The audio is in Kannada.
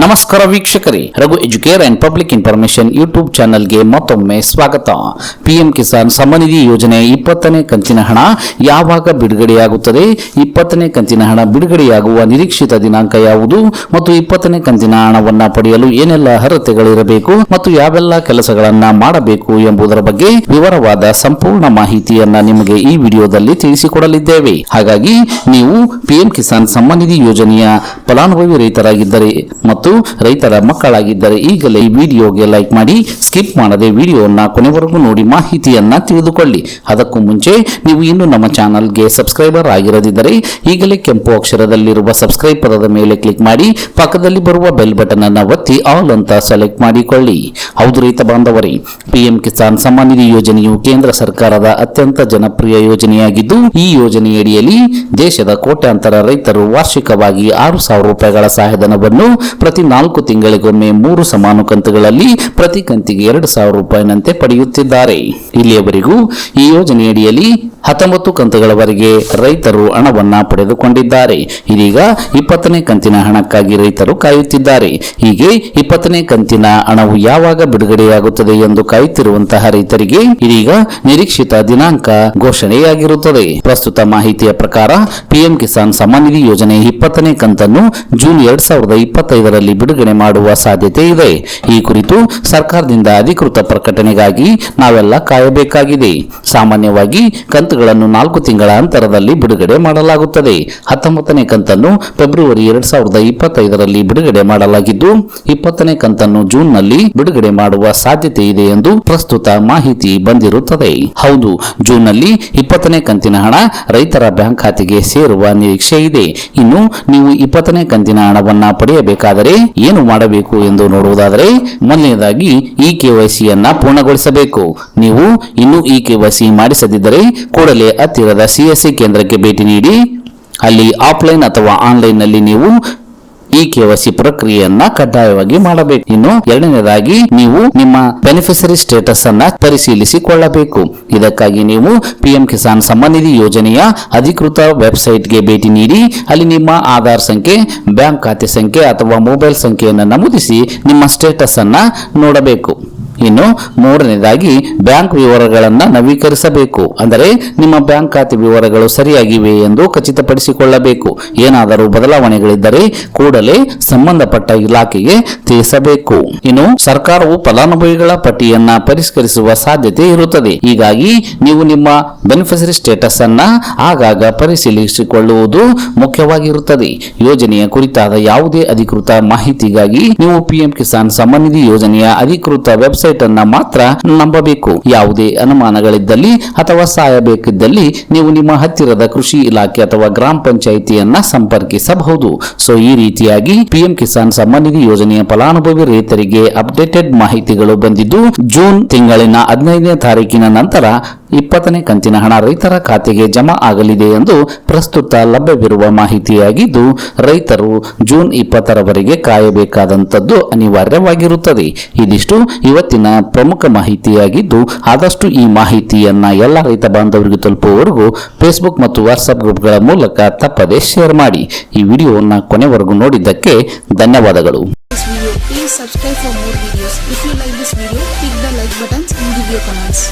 ನಮಸ್ಕಾರ ವೀಕ್ಷಕರೇ. Raghu Educare and public information YouTube ಚಾನೆಲ್ಗೆ ಮತ್ತೊಮ್ಮೆ ಸ್ವಾಗತ. ಪಿಎಂ ಕಿಸಾನ್ ಸಮನಿಧಿ ಯೋಜನೆ ಇಪ್ಪತ್ತನೇ ಕಂತಿನ ಹಣ ಯಾವಾಗ ಬಿಡುಗಡೆಯಾಗುತ್ತದೆ? ಇಪ್ಪತ್ತನೇ ಕಂತಿನ ಹಣ ಬಿಡುಗಡೆಯಾಗುವ ನಿರೀಕ್ಷಿತ ದಿನಾಂಕ ಯಾವುದು? ಮತ್ತು ಇಪ್ಪತ್ತನೇ ಕಂತಿನ ಹಣವನ್ನು ಪಡೆಯಲು ಏನೆಲ್ಲ ಅರ್ಹತೆಗಳಿರಬೇಕು? ಮತ್ತು ಯಾವೆಲ್ಲ ಕೆಲಸಗಳನ್ನು ಮಾಡಬೇಕು ಎಂಬುದರ ಬಗ್ಗೆ ವಿವರವಾದ ಸಂಪೂರ್ಣ ಮಾಹಿತಿಯನ್ನ ನಿಮಗೆ ಈ ವಿಡಿಯೋದಲ್ಲಿ ತಿಳಿಸಿಕೊಡಲಿದ್ದೇವೆ. ಹಾಗಾಗಿ ನೀವು ಪಿಎಂ ಕಿಸಾನ್ ಸಮ್ಮನಿಧಿ ಯೋಜನೆಯ ಫಲಾನುಭವಿ ರೈತರಾಗಿದ್ದರೆ ಮತ್ತು ರೈತರ ಮಕ್ಕಳಾಗಿದ್ದರೆ ಈಗಲೇ ಈ ವಿಡಿಯೋಗೆ ಲೈಕ್ ಮಾಡಿ, ಸ್ಕಿಪ್ ಮಾಡದೆ ವಿಡಿಯೋನ ಕೊನೆವರೆಗೂ ನೋಡಿ ಮಾಹಿತಿಯನ್ನ ತಿಳಿದುಕೊಳ್ಳಿ. ಅದಕ್ಕೂ ಮುಂಚೆ ನೀವು ಇನ್ನು ನಮ್ಮ ಚಾನಲ್ಗೆ ಸಬ್ಸ್ಕ್ರೈಬರ್ ಆಗಿರದಿದ್ದರೆ ಈಗಲೇ ಕೆಂಪು ಅಕ್ಷರದಲ್ಲಿರುವ ಸಬ್ಸ್ಕ್ರೈಬ್ ಪದದ ಮೇಲೆ ಕ್ಲಿಕ್ ಮಾಡಿ, ಪಕ್ಕದಲ್ಲಿ ಬರುವ ಬೆಲ್ ಬಟನ್ ಅನ್ನು ಒತ್ತಿ ಆಲ್ ಅಂತ ಸೆಲೆಕ್ಟ್ ಮಾಡಿಕೊಳ್ಳಿ. ಹೌದು ರೈತ ಬಾಂಧವರೇ, ಪಿಎಂ ಕಿಸಾನ್ ಸಮ್ಮಾನ್ ನಿಧಿ ಯೋಜನೆಯು ಕೇಂದ್ರ ಸರ್ಕಾರದ ಅತ್ಯಂತ ಜನಪ್ರಿಯ ಯೋಜನೆಯಾಗಿದ್ದು, ಈ ಯೋಜನೆಯಡಿಯಲ್ಲಿ ದೇಶದ ಕೋಟ್ಯಾಂತರ ರೈತರು ವಾರ್ಷಿಕವಾಗಿ ಆರು ಸಾವಿರ ರೂಪಾಯಿಗಳ ಸಹಾಯಧನವನ್ನು ಪ್ರತಿ ನಾಲ್ಕು ತಿಂಗಳಿಗೊಮ್ಮೆ ಮೂರು ಸಮಾನ ಕಂತುಗಳಲ್ಲಿ ಪ್ರತಿ ಕಂತಿಗೆ ಎರಡು ಸಾವಿರ ರೂಪಾಯಿನಂತೆ ಪಡೆಯುತ್ತಿದ್ದಾರೆ. ಇಲ್ಲಿಯವರೆಗೂ ಈ ಯೋಜನೆಯಡಿಯಲ್ಲಿ ಹತ್ತೊಂಬತ್ತು ಕಂತುಗಳವರೆಗೆ ರೈತರು ಹಣವನ್ನು ಪಡೆದುಕೊಂಡಿದ್ದಾರೆ. ಇದೀಗ ಇಪ್ಪತ್ತನೇ ಕಂತಿನ ಹಣಕ್ಕಾಗಿ ರೈತರು ಕಾಯುತ್ತಿದ್ದಾರೆ. ಹೀಗೆ ಇಪ್ಪತ್ತನೇ ಕಂತಿನ ಹಣವು ಯಾವಾಗ ಬಿಡುಗಡೆಯಾಗುತ್ತದೆ ಎಂದು ಕಾಯುತ್ತಿರುವಂತಹ ರೈತರಿಗೆ ಇದೀಗ ನಿರೀಕ್ಷಿತ ದಿನಾಂಕ ಘೋಷಣೆಯಾಗಿರುತ್ತದೆ. ಪ್ರಸ್ತುತ ಮಾಹಿತಿಯ ಪ್ರಕಾರ ಪಿಎಂ ಕಿಸಾನ್ ಸಮ್ಮಾನ್ ನಿಧಿ ಯೋಜನೆ ಇಪ್ಪತ್ತನೇ ಕಂತನ್ನು ಜೂನ್ ಎರಡ್ ಸಾವಿರದ ಇಪ್ಪತ್ತೈದರಲ್ಲಿ ಬಿಡುಗಡೆ ಮಾಡುವ ಸಾಧ್ಯತೆ ಇದೆ. ಈ ಕುರಿತು ಸರ್ಕಾರದಿಂದ ಅಧಿಕೃತ ಪ್ರಕಟಣೆಗಾಗಿ ನಾವೆಲ್ಲ ಕಾಯಬೇಕಾಗಿದೆ. ಸಾಮಾನ್ಯವಾಗಿ ಕಂತುಗಳನ್ನು ನಾಲ್ಕು ತಿಂಗಳ ಅಂತರದಲ್ಲಿ ಬಿಡುಗಡೆ ಮಾಡಲಾಗುತ್ತದೆ. ಹತ್ತೊಂಬತ್ತನೇ ಕಂತನ್ನು ಫೆಬ್ರವರಿ ಎರಡ್ ಸಾವಿರದ ಇಪ್ಪತ್ತೈದರಲ್ಲಿ ಬಿಡುಗಡೆ ಮಾಡಲಾಗಿದ್ದು, ಇಪ್ಪತ್ತನೇ ಕಂತನ್ನು ಜೂನ್ನಲ್ಲಿ ಬಿಡುಗಡೆ ಮಾಡುವ ಸಾಧ್ಯತೆ ಇದೆ ಎಂದು ಪ್ರಸ್ತುತ ಮಾಹಿತಿ ಬಂದಿರುತ್ತದೆ. ಹೌದು, ಜೂನ್ನಲ್ಲಿ ಇಪ್ಪತ್ತನೇ ಕಂತಿನ ಹಣ ರೈತರ ಬ್ಯಾಂಕ್ ಖಾತೆಗೆ ಸೇರುವ ನಿರೀಕ್ಷೆ ಇದೆ. ಇನ್ನು ನೀವು ಇಪ್ಪತ್ತನೇ ಕಂತಿನ ಹಣವನ್ನ ಪಡೆಯಬೇಕಾದರೆ ಏನು ಮಾಡಬೇಕು ಎಂದು ನೋಡುವುದಾದರೆ, ಮೊದಲನೇದಾಗಿ ಈ ಕೆವೈಸಿಯನ್ನ ಪೂರ್ಣಗೊಳಿಸಬೇಕು. ನೀವು ಇನ್ನೂ ಈ ಕೆವೈಸಿ ಮಾಡಿಸದಿದ್ದರೆ ಕೂಡಲೇ ಹತ್ತಿರದ ಸಿಎಸ್ಸಿ ಕೇಂದ್ರಕ್ಕೆ ಭೇಟಿ ನೀಡಿ, ಅಲ್ಲಿ ಆಫ್ಲೈನ್ ಅಥವಾ ಆನ್ಲೈನ್ನಲ್ಲಿ ನೀವು ಈ ಕೆವಸಿ ಪ್ರಕ್ರಿಯೆಯನ್ನ ಕಡ್ಡಾಯವಾಗಿ ಮಾಡಬೇಕು. ಇನ್ನು ಎರಡನೇದಾಗಿ, ನೀವು ನಿಮ್ಮ ಬೆನಿಫಿಷರಿ ಸ್ಟೇಟಸ್ ಅನ್ನ ಪರಿಶೀಲಿಸಿಕೊಳ್ಳಬೇಕು. ಇದಕ್ಕಾಗಿ ನೀವು ಪಿಎಂ ಕಿಸಾನ್ ಸಮ್ಮಾನ್ ನಿಧಿ ಯೋಜನೆಯ ಅಧಿಕೃತ ವೆಬ್ಸೈಟ್ಗೆ ಭೇಟಿ ನೀಡಿ, ಅಲ್ಲಿ ನಿಮ್ಮ ಆಧಾರ್ ಸಂಖ್ಯೆ, ಬ್ಯಾಂಕ್ ಖಾತೆ ಸಂಖ್ಯೆ ಅಥವಾ ಮೊಬೈಲ್ ಸಂಖ್ಯೆಯನ್ನು ನಮೂದಿಸಿ ನಿಮ್ಮ ಸ್ಟೇಟಸ್ ಅನ್ನ ನೋಡಬೇಕು. ಇನ್ನು ಮೂರನೇದಾಗಿ ಬ್ಯಾಂಕ್ ವಿವರಗಳನ್ನು ನವೀಕರಿಸಬೇಕು. ಅಂದರೆ ನಿಮ್ಮ ಬ್ಯಾಂಕ್ ಖಾತೆ ವಿವರಗಳು ಸರಿಯಾಗಿವೆ ಎಂದು ಖಚಿತಪಡಿಸಿಕೊಳ್ಳಬೇಕು. ಏನಾದರೂ ಬದಲಾವಣೆಗಳಿದ್ದರೆ ಕೂಡಲೇ ಸಂಬಂಧಪಟ್ಟ ಇಲಾಖೆಗೆ ತಿಳಿಸಬೇಕು. ಇನ್ನು ಸರ್ಕಾರವು ಫಲಾನುಭವಿಗಳ ಪಟ್ಟಿಯನ್ನ ಪರಿಷ್ಕರಿಸುವ ಸಾಧ್ಯತೆ ಇರುತ್ತದೆ. ಹೀಗಾಗಿ ನೀವು ನಿಮ್ಮ ಬೆನಿಫಿಷರಿ ಸ್ಟೇಟಸ್ ಅನ್ನ ಆಗಾಗ ಪರಿಶೀಲಿಸಿಕೊಳ್ಳುವುದು ಮುಖ್ಯವಾಗಿರುತ್ತದೆ. ಯೋಜನೆಯ ಕುರಿತಾದ ಯಾವುದೇ ಅಧಿಕೃತ ಮಾಹಿತಿಗಾಗಿ ನೀವು ಪಿಎಂ ಕಿಸಾನ್ ಸಮನ್ನಿಧಿ ನಿಧಿ ಯೋಜನೆಯ ಅಧಿಕೃತ ವೆಬ್ಸೈಟ್ ಅನ್ನ ಮಾತ್ರ ನಂಬಬೇಕು. ಯಾವುದೇ ಅನುಮಾನಗಳಿದ್ದಲ್ಲಿ ಅಥವಾ ಸಹಾಯ ಬೇಕಿದ್ದಲ್ಲಿ ನೀವು ನಿಮ್ಮ ಹತ್ತಿರದ ಕೃಷಿ ಇಲಾಖೆ ಅಥವಾ ಗ್ರಾಮ ಪಂಚಾಯಿತಿಯನ್ನ ಸಂಪರ್ಕಿಸಬಹುದು. ಸೊ ಈ ರೀತಿಯಾಗಿ ಪಿಎಂ ಕಿಸಾನ್ ಸಮ್ಮಾನ್ ನಿಧಿ ಯೋಜನೆಯ ಫಲಾನುಭವಿ ರೈತರಿಗೆ ಅಪ್ಡೇಟೆಡ್ ಮಾಹಿತಿಗಳು ಬಂದಿದ್ದು, ಜೂನ್ ತಿಂಗಳಿನ ಹದಿನೈದನೇ ತಾರೀಕಿನ ನಂತರ ಇಪ್ಪತ್ತನೇ ಕಂತಿನ ಹಣ ರೈತರ ಖಾತೆಗೆ ಜಮಾ ಆಗಲಿದೆ ಎಂದು ಪ್ರಸ್ತುತ ಲಭ್ಯವಿರುವ ಮಾಹಿತಿಯಾಗಿದ್ದು ರೈತರು ಜೂನ್ ಇಪ್ಪತ್ತರವರೆಗೆ ಕಾಯಬೇಕಾದಂಥದ್ದು ಅನಿವಾರ್ಯವಾಗಿರುತ್ತದೆ ಇದಿಷ್ಟು ಇವತ್ತಿನ ಪ್ರಮುಖ ಮಾಹಿತಿಯಾಗಿದ್ದು ಆದಷ್ಟು ಈ ಮಾಹಿತಿಯನ್ನ ಎಲ್ಲ ರೈತ ಬಾಂಧವರಿಗೆ ತಲುಪುವವರೆಗೂ ಫೇಸ್ಬುಕ್ ಮತ್ತು ವಾಟ್ಸ್ಆಪ್ ಗ್ರೂಪ್ಗಳ ಮೂಲಕ ತಪ್ಪದೆ ಶೇರ್ ಮಾಡಿ ಈ ವಿಡಿಯೋವನ್ನು ಕೊನೆವರೆಗೂ ನೋಡಿದ್ದಕ್ಕೆ ಧನ್ಯವಾದಗಳು. Please subscribe for more videos. If you like this video, click the like buttons and give your comments.